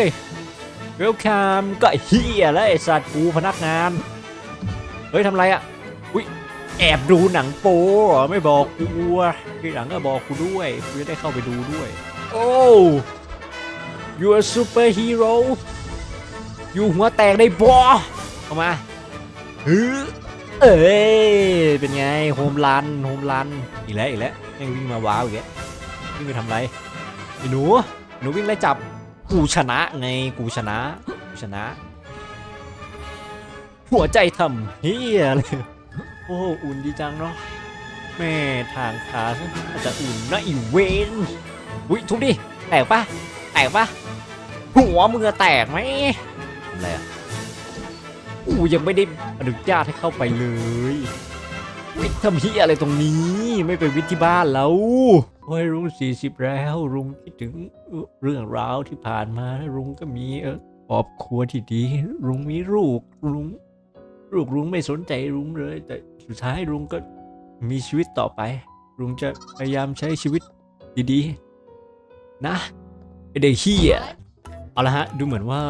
ยเวลคัมก็เฮียแล้วไอสัตว์กูพนักงาน เฮ้ยทำไรอะอุ้ยแอบดูหนังโป๊ไม่บอกกูอะทีหลังก็บอกกูด้วยกูจะได้เข้าไปดูด้วย โอ้ you are super hero อยู่หัวแตกได้บอเข้ามาฮึเอ้ยเป็นไงโฮมรันโฮมรันอีกแล้วอีกแล้วยังวิ่งมาว้าวอีกแล้ววิ่งไปทำไรไอ้หนูหนูวิ่งไล่จับ กูชนะไงกูชนะกูชนะ หัวใจทำเฮียเลยโอ้อุ่นดีจังเนาะแม่ทางขาฉันอาจจะอุ่นนะอีเวนอุ้ยทุบดิแตกปะแตกปะหัวมึงอแตกไหมอะไรอะอู้ยังไม่ได้อนุญาตให้เข้าไปเลยวิทย์ทำเฮียอะไรตรงนี้ไม่ไปวิทย์ที่บ้านแล้ว โอ้ยรุงสี่สิบแล้วรุงคิดถึงเรื่องราวที่ผ่านมารุงก็มีออครอบครัวที่ดี รุงมีลูกรุงลูกลุงไม่สนใจลุงเลย แต่สุดท้ายลุงก็มีชีวิตต่อไปลุงจะพยายามใช้ชีวิตดีๆ นะไอเด็กเฮียเอาละฮะ ดูเหมือนว่า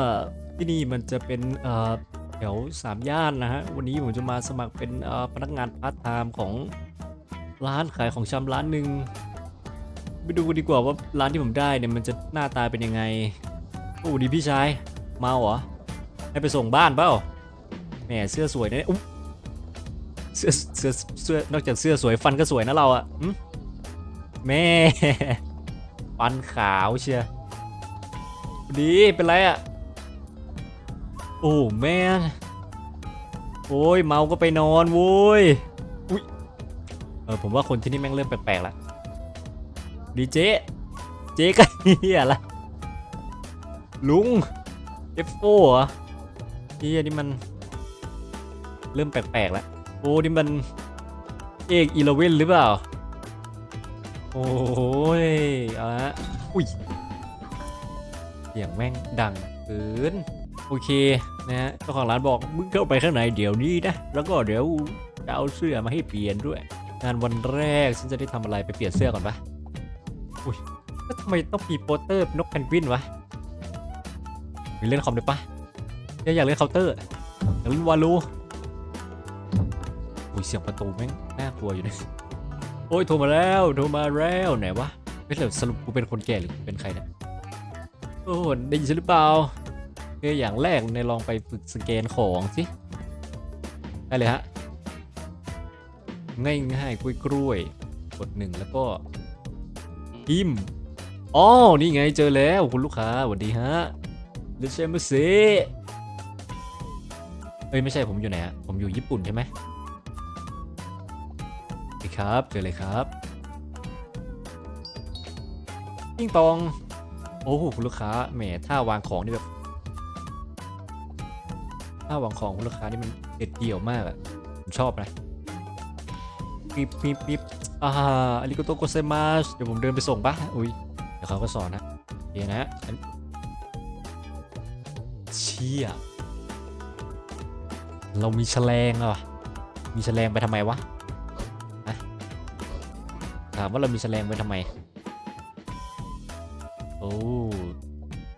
ที่นี่มันจะเป็นเอ่อแถวสามย่านนะฮะ วันนี้ผมจะมาสมัครเป็นเอ่อพนักงานพาร์ทไทม์ของร้านขายของชำร้านหนึ่ง ไปดูกันดีกว่าว่าร้านที่ผมได้เนี่ยมันจะหน้าตาเป็นยังไง โอ้ดีพี่ชายมาเหรอ ให้ไปส่งบ้านเปล่าแหมเสื้อสวยนะเนี่ยอุ๊เสื้อเสื้อเสื้อนอกจากเสื้อสวยฟันก็สวยนะเราอะแม่ฟันขาวเชียดีเป็นไรอะโอ้แม่โอ้ยเมาก็ไปนอนโว้ยอุ้ยเออผมว่าคนที่นี่แม่งเริ่มแปลกๆละ ดีเจ เจ๊ก็เฮียละลุงเอฟโฟเหรอเฮียนี่มัน เริ่มแปลกๆแล้ว โอ้นี่มันเอกอีเลเว่นหรือเปล่า โอ้ยเอาละอุ้ยเสียงแม่งดังเกินโอเคนะฮะเจ้าของร้านบอกมึงเข้าไปข้างในเดี๋ยวนี้นะ แล้วก็เดี๋ยวจะเอาเสื้อมาให้เปลี่ยนด้วย งานวันแรกฉันจะได้ทำอะไรไปเปลี่ยนเสื้อก่อนปะ อุ้ยแล้วทำไมต้องมีโปสเตอร์นกเพนกวินวะมีเล่นคอมด้วยปะอยากอยากเล่นเคาน์เตอร์อยากเล่นวาลูอุ้ยเสียงประตูแม่งน่ากลัวอยู่นะโอ้ยโทรมาแล้วโทรมาแล้วไหนวะไม่เหลือสรุปกูเป็นคนแก่หรือกูเป็นใครเนี่ยโอ้ได้ยินฉันหรือเปล่าเอออย่างแรกในยลองไปฝึกสแกนของสิได้เลยฮะง่ายง่ายๆกล้วยกล้วยๆกดหนึ่งแล้วก็ พิมพ์อ๋อนี่ไงเจอแล้วคุณลูกค้าสวัสดีฮะเดชมาเซเอ้ยไม่ใช่ผมอยู่ไหนฮะผมอยู่ญี่ปุ่นใช่ไหมดีครับเจอเลยครับปิ้งปอง โอ้โหคุณลูกค้าแหมถ้าวางของนี่แบบถ้าวางของคุณลูกค้านี่มันเด็ดเดี่ยวมากอะผมชอบนะปิ๊บปิ๊บปิ๊บ อ่าอาริโกโตโกเซมาสเดี๋ยวผมเดินไปส่งปะอุ้ยเดี๋ยวเขาก็สอนนะโอเคนะอันเชี่ยเรามีแฉลงอะมีแฉลงไปทำไมวะถามว่าเรามีแฉลงไว้ทำไม โอ้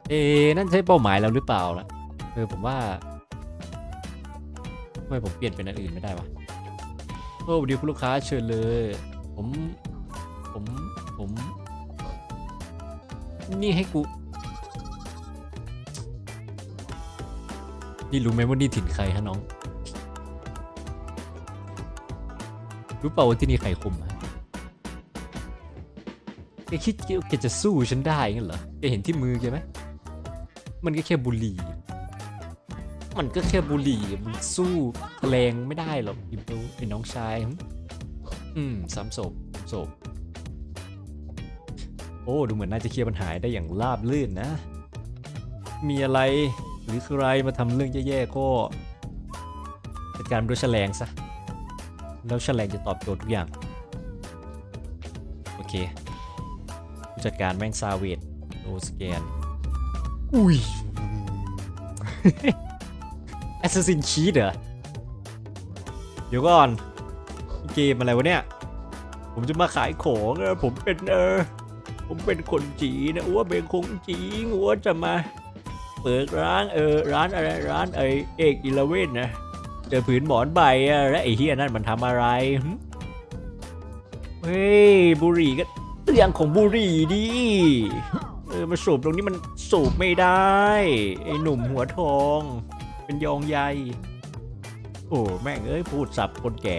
เอ๊นั่นใช่เป้าหมายเราหรือเปล่าล่ะเออผมว่าทำไมผมเปลี่ยนเป็นอันอื่นไม่ได้วะโอ้ดีคุณลูกค้าเชิญเลย ผมผม ผม นี่ให้กูนี่รู้ไหมว่านี่ถิ่นใครฮะน้อง รู้เปล่าว่าที่นี่ใครคุมอะแกคิดว่าแกจะสู้ฉันได้งั้นเหรอแกเห็นที่มือแกไหม มันก็แค่บุหรี่ มันก็แค่บุหรี่มันสู้แรงไม่ได้หรอกอิมเปไอ้น้องชายหึ อืมสามศพศพโอ้ดูเหมือนน่าจะเคลียร์ปัญหาได้อย่างราบรื่นนะ มีอะไรหรือใครมาทำเรื่องแย่ๆก็จัดการด้วยแฉลงซะ แล้วแฉลงจะตอบโจทย์ทุกอย่าง โอเคผู้จัดการแม่งซาเวดโลสแกน อุ้ยแอสซัสซินชีดเหรอ เดี๋ยวก่อน เกมอะไรวะเนี่ย ผมจะมาขายของเออผมเป็นเออ ผมเป็นคนจีนนะอ้วเป็นคงจีนอ้วจะมาเปิดร้านเออร้านอะไรร้านไอเอกอีเลเว่นนะเจอผืนหมอนใบอะแล้วไอเฮียนั่นมันทำอะไรเฮ้ยบุหรี่ก็เรื่องของบุหรี่ดิเออมาสูบตรงนี้มันสูบไม่ได้ไอหนุ่มหัวทอง เป็นยองใยโอ้แม่งเอ้ยพูดสับคนแก่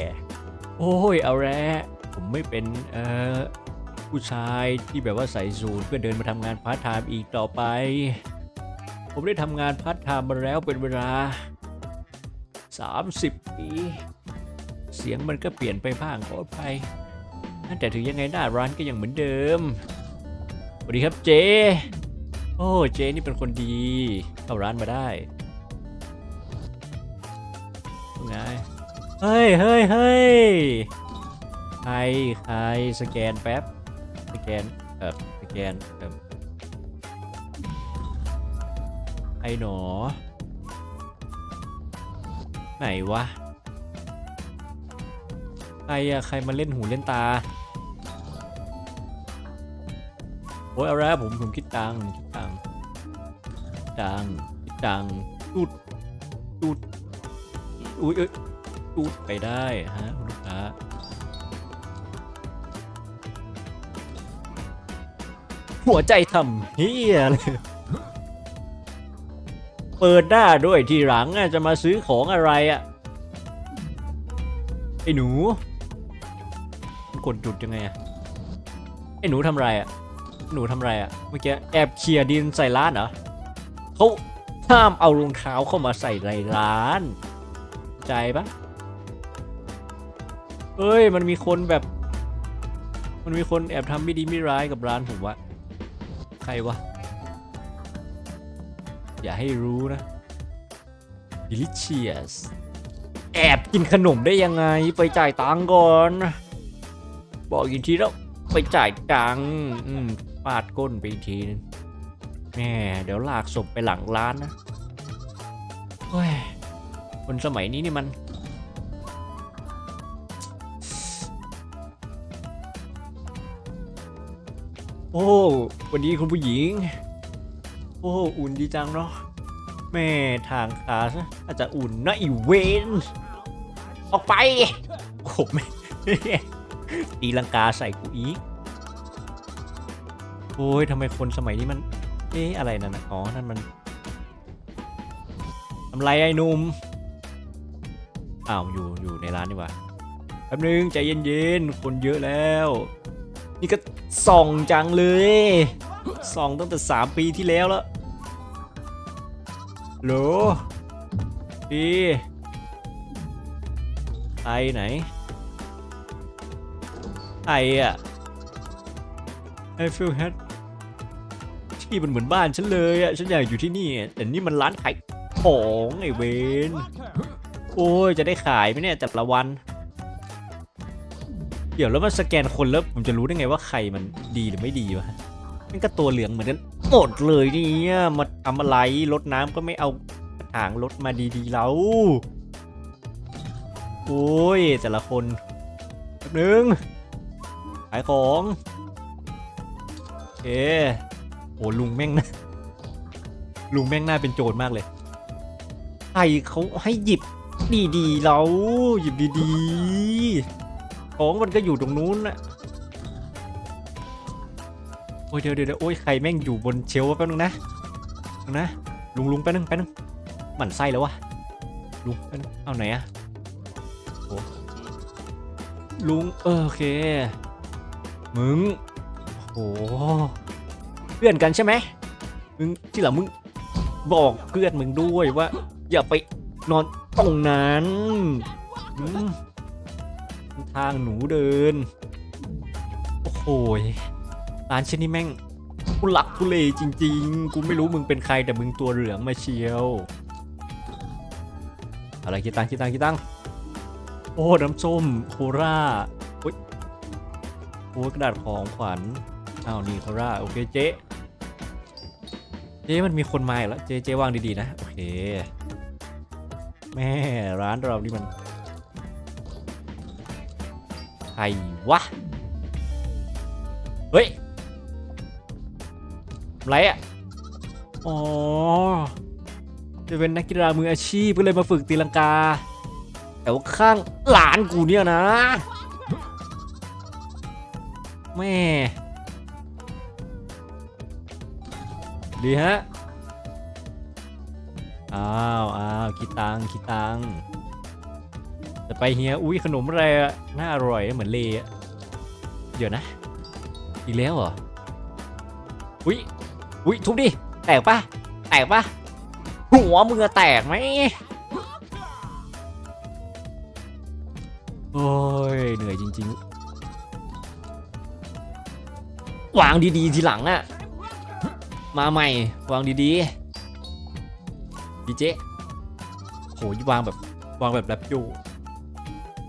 โอ้ยเอาแล้วผมไม่เป็นเอ่อผู้ชายที่แบบว่าใส่สูทเพื่อเดินมาทำงานพาร์ทไทม์อีกต่อไป ผมได้ทำงานพาร์ทไทม์มาแล้วเป็นเวลา 30 ปี เสียงมันก็เปลี่ยนไปบ้างขออภัยแต่ถึงยังไงหน้าร้านก็ยังเหมือนเดิมสวัสดีครับเจ โอ้เจนี่เป็นคนดี เข้าร้านมาได้ เฮ้ยเฮ้ยเฮ้ยใครใครสแกนแป๊บ สแกน เออสแกนเออไอหนอ ไหนวะ ใครอะใครมาเล่นหูเล่นตา โอ้ยเอาละผมผมคิดตังค์คิดตังตังคิดตังจุดจุดอุ้ยเอ้ย จุดไปได้ฮะคุณลูกค้าหัวใจทำเฮียเลยเปิดหน้าด้วยทีหลังจะมาซื้อของอะไรอะไอ้หนูกดจุดยังไงอะไอ้หนูทำไรอะหนูทำไรอะเมื่อกี้แอบเคลียร์ดินใส่ร้านเหรอเขาห้ามเอารองเท้าเข้ามาใส่ในร้าน ใจปะ เอ้ย มันมีคนแบบ มันมีคนแอบทำไม่ดีไม่ร้ายกับร้านผมวะ ใครวะ อย่าให้รู้นะ delicious แอบกินขนมได้ยังไง ไปจ่ายตังค์ก่อน บอกอีกทีแล้วไปจ่ายตังค์อืมปาดก้นไปอีกทีนึงแหม่เดี๋ยวลากศพไปหลังร้านนะเฮ้ยคนสมัยนี้นี่มัน โอ้วันนี้คุณผู้หญิง โอ้อุ่นดีจังเนาะแม่ทางขาซะอาจจะอุ่นนะอีเวนออกไปโอ้แม่ตีลังกาใส่กูอีกโอ้ยทำไมคนสมัยนี้มัน เอ๊ะอะไรนั่นนะอ๋อ นั่นมันทำไรไอ้นุ่มอ้าวอยู่อยู่ในร้านดีกว่าแป๊บนึงใจเย็นๆคนเยอะแล้ว นี่ก็ ส่องจังเลยส่องตั้งแต่สามปีที่แล้วแล้วโหลดีไอไหนไออะไอฟิลแฮทที่มันเหมือนบ้านฉันเลยอะฉันอยากอยู่ที่นี่ แต่นี่มันร้านขายของไอเวนโอ้ยจะได้ขายไหมเนี่ยแต่ละวัน ดี๋ยวแล้วมันสแกนคนแล้วผมจะรู้ได้ไงว่าใครมันดีหรือไม่ดีวะมันก็ตัวเหลืองเหมือนกันหมดเลยเนี่ยมาทำอะไรรดน้ำก็ไม่เอาถางรถมาดีๆแล้วโอ้ยแต่ละคนแป๊บนึงขายของโอโอ้ลุงแม่งนะลุงแม่งน่าเป็นโจรมากเลยใครเขาให้หยิบดีๆแล้วหยิบดีๆ ของมันก็อยู่ตรงนู้นนะโอ้ยเดี๋ยวเดี๋ยวโอ้ยใครแม่งอยู่บนเชลฟ์แป๊บนึงนะนะลุงลุงแป๊บนึงแป๊บนึงหมั่นไส้แล้ววะลุงแป๊บนึงเอาไหนอะโอ้ลุงเออโอเคมึงโอ้เพื่อนกันใช่ไหมมึงที่หลังมึงบอกเพื่อนมึงด้วยว่า อย่าไปนอนตรงนั้นอืม ทางหนูเดิน โอ้โหยร้านเช่นนี้แม่งกูลักทุเลจริง ๆ กูไม่รู้มึงเป็นใครแต่มึงตัวเหลืองมาเชียวอะไรกี่ตังกี่ตังกี่ตังโอ้น้ำส้มโคราโอ้ยโอ้ยกระดาษของขวัญอ้าวนี่โคราโอเคเจ๊เจ๊มันมีคนมาอีกแล้วเจ๊เจ๊วางดีๆนะโอเค แม่ร้านเรานี่มัน รวะ เฮ้ยอะไรอะ อ๋อ จะเป็นนักกีฬามืออาชีพก็เลยมาฝึกตีลังกา แต่ว่าข้างหลานกูเนี่ยนะ แม่ ดีฮะ อ้าวอ้าวคิดตังคิดตัง ค์จะไปเฮียอุ้ยขนมอะไรอะน่าอร่อยเหมือนเลอะเดี๋ยวนะ อีกแล้วเหรออุ้ยอุ้ยทุบดิแตกปะแตกปะหัวมึงอแตกไหมโอ้ยเหนื่อยจริงๆ วางดีๆทีหลังอะมาใหม่ วางดีๆดีเจโหยวางแบบวางแบบแรปโย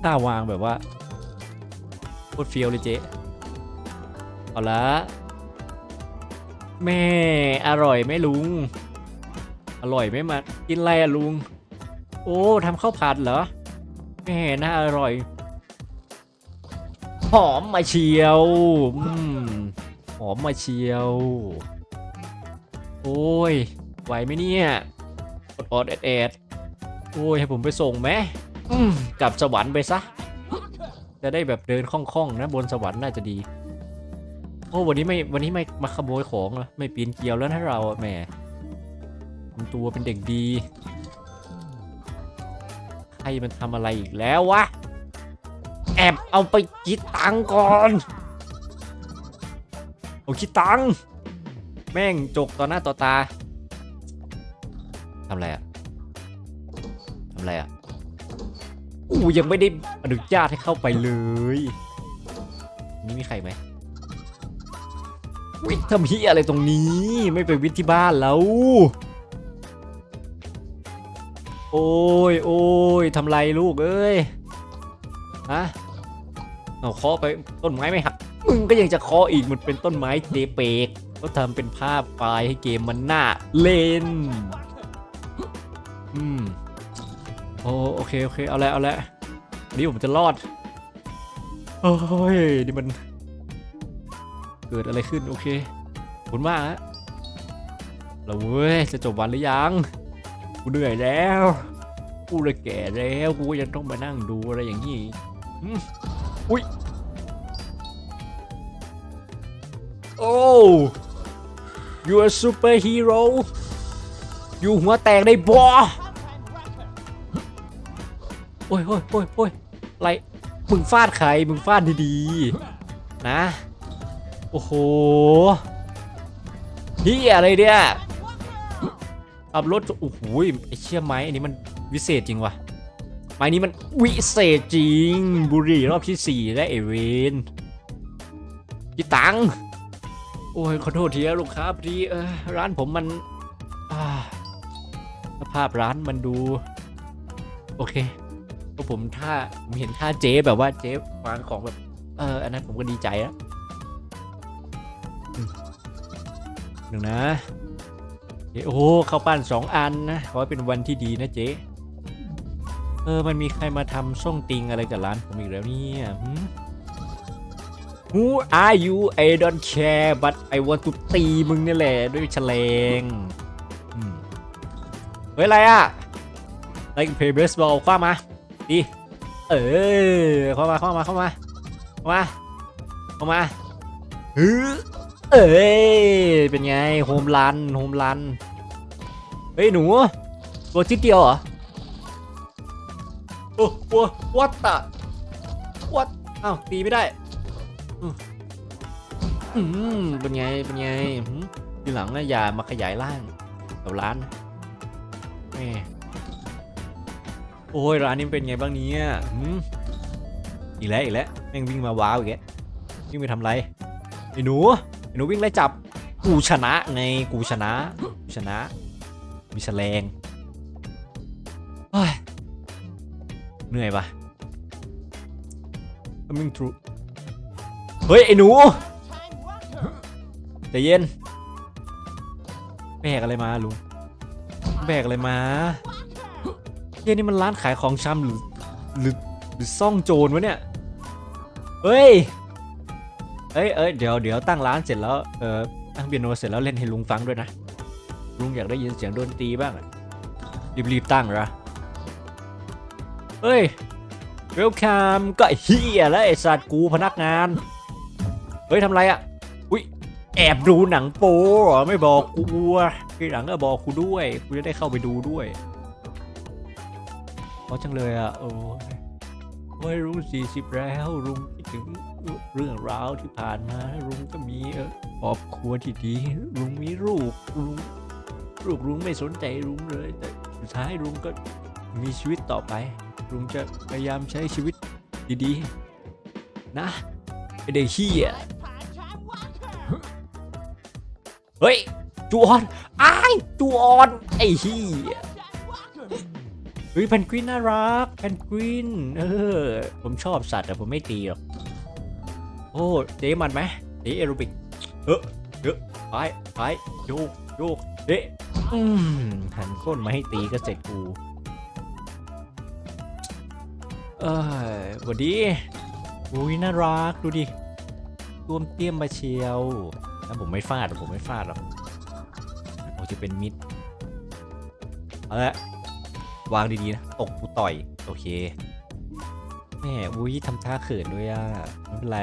ถ้าวางแบบว่าโคตรเฟี้ยวเลยเจ๊เอาละแม่อร่อยไหมลุง อร่อยไหมมากินอะไรอะลุง โอ้ทำข้าวผัดเหรอแม่น่าอร่อย หอมมาเชียวอืมหอมมาเชียว โอ้ยไหวไหมเนี่ยอดอดแอดแอดโอ้ยให้ผมไปส่งไหม กลับสวรรค์ไปซะ จะได้แบบเดินคล่องๆนะบนสวรรค์น่าจะดี โอ้วันนี้ไม่วันนี้ไม่มาขโมยของเหรอไม่ปีนเกลียวแล้วนะเราแหมทำตัวเป็นเด็กดีใครมันทำอะไรอีกแล้ววะ แอบเอาไปคิดตังก่อน เอาคิดตังแม่งจกต่อหน้าต่อตาทำอะไรอะทำอะไรอะ อู้ยังไม่ได้อนุญาตให้เข้าไปเลย นี่มีใครไหมวิทย์ทำเฮียอะไรตรงนี้ ไม่ไปวิทย์ที่บ้านแล้ว โอ้ยโอ้ยทำไรลูกเอ้ยฮะเอาเคาะไปต้นไม้ไม่หัก มึงก็ยังจะเคาะอีกมันเป็นต้นไม้เจเปกก็ทำเป็นภาพไฟล์ให้เกมมันหน่าเล่น อืม โอโอเคโอเคเอาละเอาละวันนี้ผมจะรอดโอ้ยนี่มัน เกิดอะไรขึ้นโอเคคุณมากฮะเราเว้ยจะจบวันหรือยังกูเหนื่อยแล้วกูเลยแก่แล้วกูยังต้องมานั่งดูอะไรอย่างนี้อุ้ยโอ้ you are superhero อยู่หัวแตกได้บอ อ้ยโอ้ยโอ้ยโอ้ยไรมึงฟาดใครมึงฟาดดีๆ นะ โอ้โหเฮียอะไรเนี่ยขับรถโอ้โหไอเชี่ยไม้อันนี้มันวิเศษจริงวะไม้นี้มันวิเศษจริง บุรีรอบที่สี่และเอเวนกี่ตังโอ้ยขอโทษทีนะลูกค้าพอดีเออร้านผมมันสภาพร้านมันดู โอเค ก็ผมถ้าผมเห็นท่าเจ๊แบบว่าเจ๊วางของแบบ เอออันนั้นผมก็ดีใจแล้วหนึ่งนะเจ๊โอ้โหข้าวปั้นสองอันนะขอให้เป็นวันที่ดีนะเจ๊เออ มันมีใครมาทำส่งติงอะไรกับร้านผมอีกแล้วเนี่ยหืม Who are you I don't care but I want to ตีมึงนี่แหละด้วยแฉลงเฮ้ย อะไรอะ like play baseball คว้ามา ดีเออเข้ามาเข้ามาเข้ามาเข้ามาเข้ามาฮึเอ้ยเป็นไงโฮมรันโฮมรันเฮ้ยหนูตัวทิดเดียวเหรอโอ้โห what the what อ้าวตีไม่ได้อืมอืมเป็นไงเป็นไงหืมทีหลังนะอย่ามาขยายร่างกับร้านนะแม่ โอ้ยร้านนี้เป็นไงบ้างเนี่ยอีกแล้วอีกแล้วแม่งวิ่งมาว้าวอีกแล้ววิ่งไปทำไรไอ้หนูไอ้หนูวิ่งไล่จับกูชนะไงกูชนะกูชนะ มีแฉลงเฮ้ยเหนื่อยปะมึงทรูเฮ้ย ไอ้หนูใจเย็น แบกอะไรมาลุงแบกอะไรมา เฮ้ยนี่มันร้านขายของชำหรือหรือหรือซ่องโจรวะเนี่ย เฮ้ย เอ้ยเอ้ยเดี๋ยวเดี๋ยวตั้งร้านเสร็จแล้ว เออตั้งเปียโนเสร็จแล้วเล่นให้ลุงฟังด้วยนะ ลุงอยากได้ยินเสียงดนตรีบ้างอะรีบๆตั้งเหรอเฮ้ยเวลคัมก็เฮียแล้วไอ้สัตว์กูพนักงาน เฮ้ยทำไรอะอุ้ยแอบดูหนังโป๊หรอไม่บอกกูอะทีหลังก็บอกกูด้วย กูจะได้เข้าไปดูด้วย เพราะจังเลยอะโอ้ยโอ้ยลุงสี่สิบแล้วลุงคิดถึงเรื่องราวที่ผ่านมาลุงก็มีเออครอบครัวที่ดีลุงมีลูกลุงลูกลุงไม่สนใจลุงเลย แต่สุดท้ายลุงก็มีชีวิตต่อไปลุงจะพยายามใช้ชีวิตดีๆ นะไอเด็กขี้ยเฮ้ยจูออนอ้ายจูออนไอ้ เฮียเฮ้ยแพนกวินน่ารักแพนกวินเออผมชอบสัตว์แต่ผมไม่ตีหรอกโอ้เจมันไหมเจ๊แอโรบิกเออเยอไปไปโยกโยกเอ๊ะอืมหันก้นมาให้ตีก็เสร็จกูเอ้ยหวัดดีอุ้ยน่ารักดูดิรวมเตี้ยมมาเชียวถ้าผมไม่ฟาดผมไม่ฟาดหรอกโอ้จะเป็นมิดเอาละ วางดีๆนะตกกูต่อย โอเคแม่อุ้ยทำท่าเขินด้วยอะไม่เป็นไร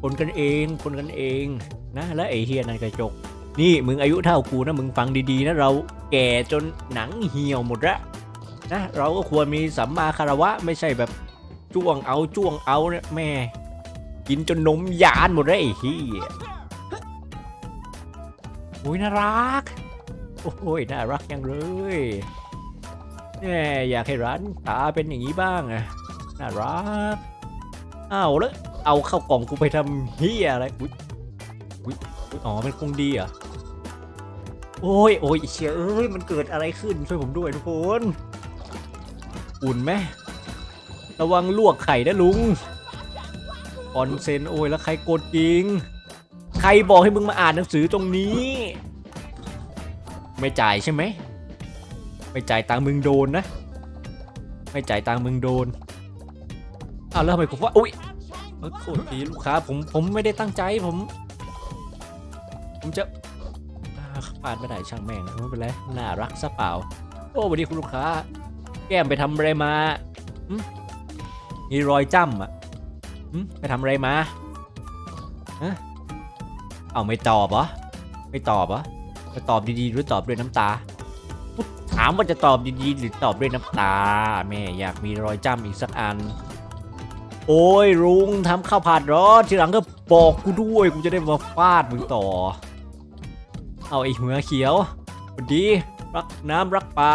คนกันเอง คนกันเองนะแล้วไอเฮียนั่นกระจก นี่มึงอายุเท่ากูนะมึงฟังดีๆนะเราแก่จนหนังเหี่ยวหมดละนะเราก็ควรมีสัมมาคารวะไม่ใช่แบบจ้วงเอาจ้วงเอาเนี่ยแม่ กินจนนมยานหมดแล้วไอ้เฮียโอ้ยน่ารัก โอ้ยน่ารักยังเลย แหมอยากให้ร้านตาเป็นอย่างนี้บ้างอะน่ารักอ้าวแล้วเอาเข้ากล่องกูไปทำเฮียอะไรอุ้ยอุ้ยอุ๊ยอ๋อมันคงดีอะโอ้ยโอ้ยเชียเอ้ยมันเกิดอะไรขึ้นช่วยผมด้วยทุกคนอุ่นไหมระวังลวกไข่นะลุงออนเซนโอ้ยแล้วใครโกดยิง ใครบอกให้มึงมาอ่านหนังสือตรงนี้ ไม่จ่ายใช่ไหม ไม่จ่ายตังค์มึงโดนนะ ไม่จ่ายตังค์มึงโดนอ้าวแล้วทำไมผมว่าอุ้ยเออโทษทีลูกค้าผมผมไม่ได้ตั้งใจผม ผมจะอ่าพลาดไม่ได้ช่างแม่งไม่เป็นไรน่ารักซะเปล่าโอ้สวัสดีคุณลูกค้า แก้มไปทำอะไรมาหึมีรอยจ้ำอะหึไปทำอะไรมาเอาไม่ตอบเหรอไม่ตอบเหรอจะตอบดีๆหรือตอบด้วยน้ำตาามว่าจะตอบดีๆหรือตอบด้วยน้ำตา แม่อยากมีรอยจ้ำอีกสักอัน โอ้ยลุงทำข้าวผัดเหรอ ทีหลังก็บอกกูด้วยกูจะได้มาฟาดมึงต่อ เอาไอ้หัวเขียวสวัสดี รักน้ำรักปลา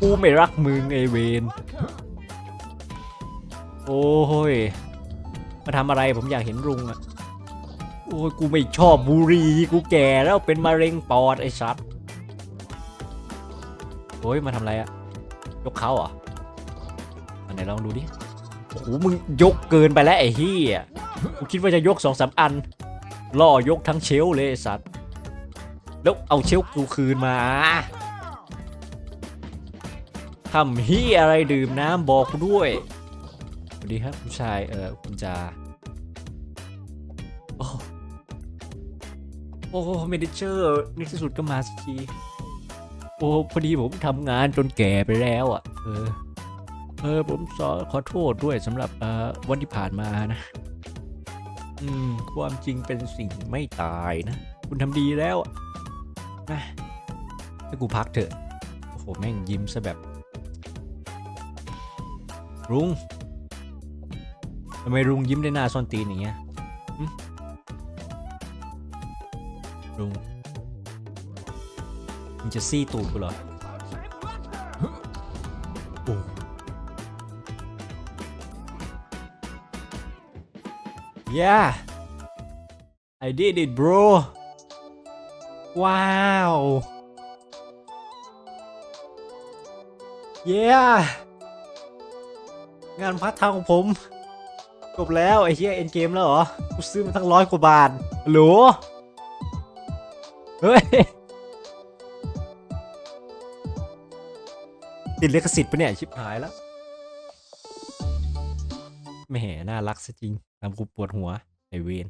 กูไม่รักมึงไอเวนโอ้ยมาทำอะไรผมอยากเห็นลุงอะโอ้ยกูไม่ชอบบุรีกูแก่แล้วเป็นมะเร็งปอดไอ้สัตว์ โอ้ยมาทำอะไรอะยกเขาเหรออันไหนลองดูดิโอ้โหมึงยกเกินไปแล้วไอ้เฮียกูคิดว่าจะยกสองสามอัน ล่อยกทั้งเชลเลยสัตว์แล้วเอาเชลกูคืนมาทำเฮียอะไรดื่มน้ำบอกกูด้วยสวัสดีครับผู้ชายเออคุณจาโอ้โอ้เมนเจอร์ในที่สุดก็มาสักที อ้พอดีผมทำงานจนแก่ไปแล้วอะ เออ เออผมขอขอโทษด้วยสำหรับออวันที่ผ่านมานะ อืม ความจริงเป็นสิ่งไม่ตายนะ คุณทำดีแล้วนะให้กูพักเถอะ โอ้โห แม่งยิ้มซะแบบ รุงทำไมรุงยิ้มได้หน้าซ่อนตีนอย่างเงี้ยลุง มึงจะซี่ตูดกูเหรอโอ้ yeah I did it bro ว้าว yeah งานพัฒทางของผมจบแล้ว ไอ้เหี้ยเอ็นเกมแล้วเหรอ กูซื้อมาตั้งร้อยกว่าบาทฮัลโหลเฮ้ย ติดลิขสิทธิ์ปะเนี่ย ชิบหายแล้วแหม่น่ารักซะจริงทำกูปวดหัวไอเวน